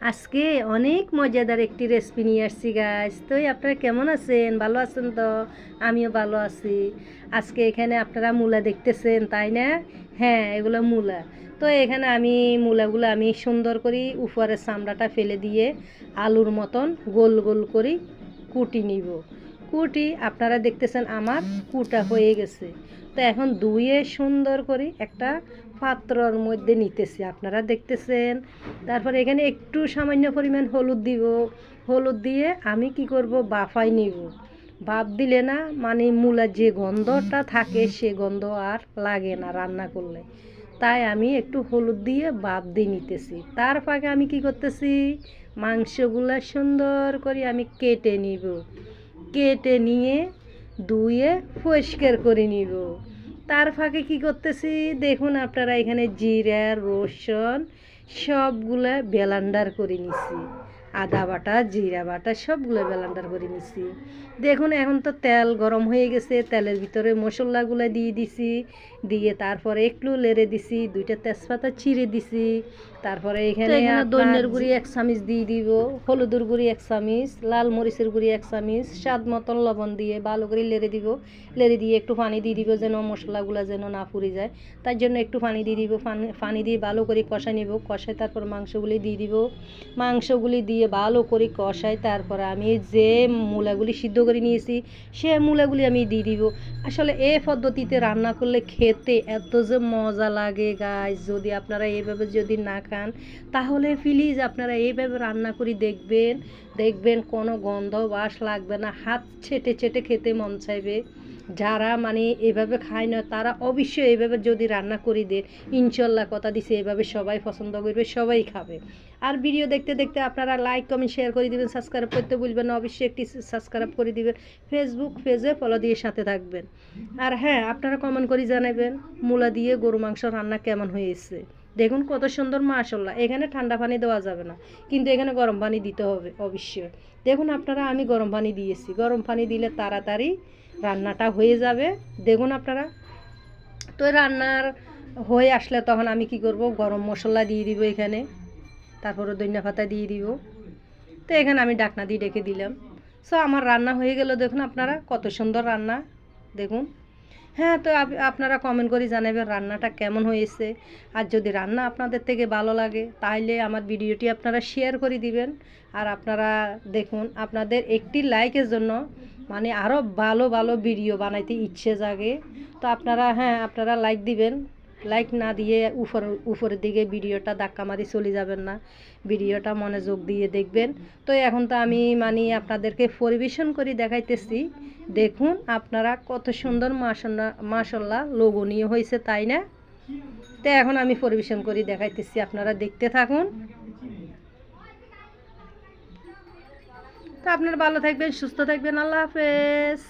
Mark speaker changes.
Speaker 1: আজকে অনেক মজাদার একটি রেসিপি নিয়ে আসছি গাছ তো আপনারা কেমন আছেন? ভালো আছেন তো? আমিও ভালো আছি। আজকে এখানে আপনারা মূলা দেখতেছেন, তাই না? হ্যাঁ এগুলো মূলা। তো এখানে আমি মূলাগুলো আমি সুন্দর করি উপরের চামড়াটা ফেলে দিয়ে আলুর মতন গোল গোল করে কুটি নিব। কুটি আপনারা দেখতেছেন আমার কুটা হয়ে গেছে। তো এখন ধুয়ে সুন্দর করে একটা পাত্রর মধ্যে নিতেছি, আপনারা দেখতেছেন। তারপরে এখানে একটু সামান্য পরিমাণ হলুদ দিব। হলুদ দিয়ে আমি কি করব? বাফাই নিব। বাপ দিলে না মানে মূলার যে গন্ধটা থাকে, সে গন্ধ আর লাগে না রান্না করলে। তাই আমি একটু হলুদ দিয়ে বাপ দিয়ে নিতেছি। তার ফাঁকে আমি কি করতেছি? মাংসগুলা সুন্দর করে আমি কেটে নিব। কেটে নিয়ে ধুয়ে পরিষ্কার করে নিব। তার ফাঁকে কি করতেছি? দেখুন আপনারা এখানে জিরা, রসুন সবগুলা বেলান্ডার করে নিছি। আদা বাটা জিরা বাটা সবগুলো বেলান্ডার করে নিছি। দেখুন এখন তো তেল গরম হয়ে গেছে তেলের ভিতরে মশলাগুলো দিয়ে দিছি দিয়ে তারপরে একটু লেড়ে দিছি দুইটা তেজপাতা চিড়ে দিছি তারপরে এখানে দৈন্যের গুঁড়ি এক চামিচ দিয়ে দিব হলুদের গুঁড়ি এক চামিচ লাল মরিচের গুঁড়ি এক চামিচ স্বাদ মতন লবণ দিয়ে ভালো করে লেড়ে দিব। লেড়ে দিয়ে একটু পানি দিয়ে দিব যেন মশলাগুলো যেন না পুড়ে যায়। তার জন্য একটু পানি দিয়ে দিব পানি- পানি দিয়ে ভালো করে কষাই নিব কষাই তারপর মাংসগুলি দিয়ে দিব। মাংসগুলি দিয়ে ভালো করে কষাই, তারপরে আমি যে মূলাগুলি সিদ্ধ করে নিয়েছি, সে মূলাগুলি আমি দিয়ে দিব। আসলে এই পদ্ধতিতে রান্না করলে খেতে এত যে মজা লাগে গাছ যদি আপনারা এইভাবে যদি না খান, তাহলে প্লিজ আপনারা এইভাবে রান্না করে দেখবেন দেখবেন কোনো গন্ধ বাস লাগবে না, হাত ছেটে ছেটে খেতে মন চাইবে। যারা মানে এভাবে খায় না, তারা অবশ্যই এভাবে যদি রান্না করে দেন, ইনশাল্লাহ কথা দিছে, এভাবে সবাই পছন্দ করবে, সবাই খাবে। আর ভিডিও দেখতে দেখতে আপনারা লাইক কমেন্ট শেয়ার করে দিবেন সাবস্ক্রাইব করতে ভুলবেন না, অবশ্যই একটি সাবস্ক্রাইব করে দিবেন ফেসবুক পেজে ফলো দিয়ে সাথে থাকবেন। আর হ্যাঁ আপনারা কমেন্ট করে জানাবেন, মূলা দিয়ে গরু মাংস রান্না কেমন হয়েছে। দেখুন কত সুন্দর মাশাল্লাহ এখানে ঠান্ডা পানি দেওয়া যাবে না, কিন্তু এখানে গরম পানি দিতে হবে, অবশ্যই। দেখুন আপনারা, আমি গরম পানি দিয়েছি, গরম পানি দিলে তাড়াতাড়ি রান্নাটা হয়ে যাবে। দেখুন আপনারা। তো রান্নার হয়ে আসলে তখন আমি কি করব? গরম মশলা দিয়ে দিব এখানে। তারপরে ধনিয়া পাতা দিয়ে দিব। তো এখানে আমি ডাকনা দিয়ে ডেকে দিলাম। সো আমার রান্না হয়ে গেল দেখুন আপনারা, কত সুন্দর রান্না। দেখুন। হ্যাঁ তো আপনারা কমেন্ট করে জানাবেন রান্নাটা কেমন হয়েছে। আর যদি রান্না আপনাদের থেকে ভালো লাগে তাহলে আমার ভিডিওটি আপনারা শেয়ার করে দিবেন। আর আপনারা দেখুন, আপনাদের একটি লাইকের জন্য মানে আরও ভালো ভালো ভিডিও বানাইতে ইচ্ছে জাগে। তো আপনারা হ্যাঁ আপনারা লাইক দিবেন। লাইক না দিয়ে উপর, উপরের দিকে ভিডিওটা ধাক্কা মারি চলে যাবেন না। ভিডিওটা মনোযোগ দিয়ে দেখবেন। তো এখন তো আমি মানে আপনাদেরকে পরিবেশন করে দেখাইতেছি। দেখুন আপনারা কত সুন্দর মাসাল্লা মাসাল্লাহ লোভনীয় হয়েছে, তাই না? তো এখন আমি পরিবেশন করি, দেখাইতেছি, আপনারা দেখতে থাকুন। তো আপনারা ভালো থাকবেন, সুস্থ থাকবেন, আল্লাহ হাফেজ।